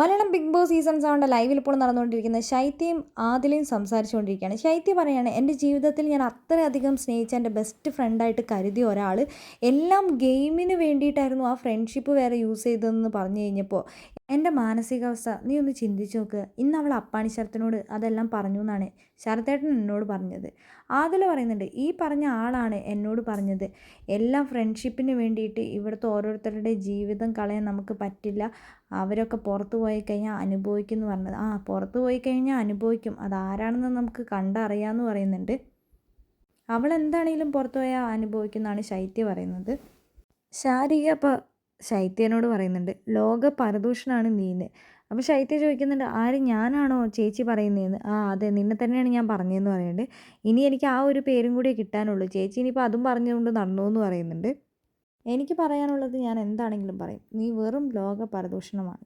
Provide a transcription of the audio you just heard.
Malayalam big Boss season സെവന്റെ ലൈവിൽ ഇപ്പോൾ നടന്നുകൊണ്ടിരിക്കുന്ന ശൈത്യയും ആദിലയും സംസാരിച്ചുകൊണ്ടിരിക്കുകയാണ്. ശൈത്യ പറയുകയാണ് എന്റെ ജീവിതത്തിൽ ഞാൻ അത്രയധികം സ്നേഹിച്ച എന്റെ ബെസ്റ്റ് ഫ്രണ്ടായിട്ട് കരുതിയ ഒരാൾ. എല്ലാം ഗെയിമിന് വേണ്ടിയിട്ടായിരുന്നു ആ ഫ്രണ്ട്ഷിപ്പ് വേറെ യൂസ് ചെയ്തതെന്ന് പറഞ്ഞു കഴിഞ്ഞപ്പോൾ. എന്റെ മാനസികാവസ്ഥ നീ ഒന്ന് ചിന്തിച്ച് നോക്ക്. ഇന്ന് അവൾ അപ്പാണി ശരത്തിനോട് അതെല്ലാം പറഞ്ഞു എന്നാണ് ശരത്തേട്ടൻ എന്നോട് പറഞ്ഞത്. ആദില പറയുന്നുണ്ട് ഈ പറഞ്ഞ ആളാണ് എന്നോട് പറഞ്ഞത്. എല്ലാം ഫ്രണ്ട്ഷിപ്പിന് വേണ്ടിയിട്ട് ഇവിടുത്തെ ഓരോരുത്തരുടെ ജീവിതം കളയാൻ നമുക്ക് പറ്റില്ല. അവരൊക്കെ പുറത്തു പോയി കഴിഞ്ഞാൽ അനുഭവിക്കും എന്ന് പറഞ്ഞത്. ആ പുറത്ത് പോയി കഴിഞ്ഞാൽ അനുഭവിക്കും. അതാരാണെന്ന് നമുക്ക് കണ്ടറിയാമെന്ന് പറയുന്നുണ്ട്. അവൾ എന്താണെങ്കിലും പുറത്തു പോയാൽ അനുഭവിക്കുന്നതാണ് ശൈത്യ പറയുന്നത്. ശാരിക അപ്പോൾ ശൈത്യനോട് പറയുന്നുണ്ട് ലോക പരദൂഷണാണ് നീന്ന്. അപ്പോൾ ശൈത്യ ചോദിക്കുന്നുണ്ട് ആര് ഞാനാണോ ചേച്ചി പറയുന്നതെന്ന് ആ അതെ നിന്നെ തന്നെയാണ് ഞാൻ പറഞ്ഞതെന്ന് പറയുന്നുണ്ട്. ഇനി എനിക്ക് ആ ഒരു പേരും കൂടി കിട്ടാനുള്ളൂ. ചേച്ചി ഇനിയിപ്പോൾ അതും പറഞ്ഞുകൊണ്ട് നടന്നു എന്ന് പറയുന്നുണ്ട്. എനിക്ക് പറയാനുള്ളത് ഞാൻ എന്താണെങ്കിലും പറയും നീ വെറും ലോക പരദൂഷണമാണ്.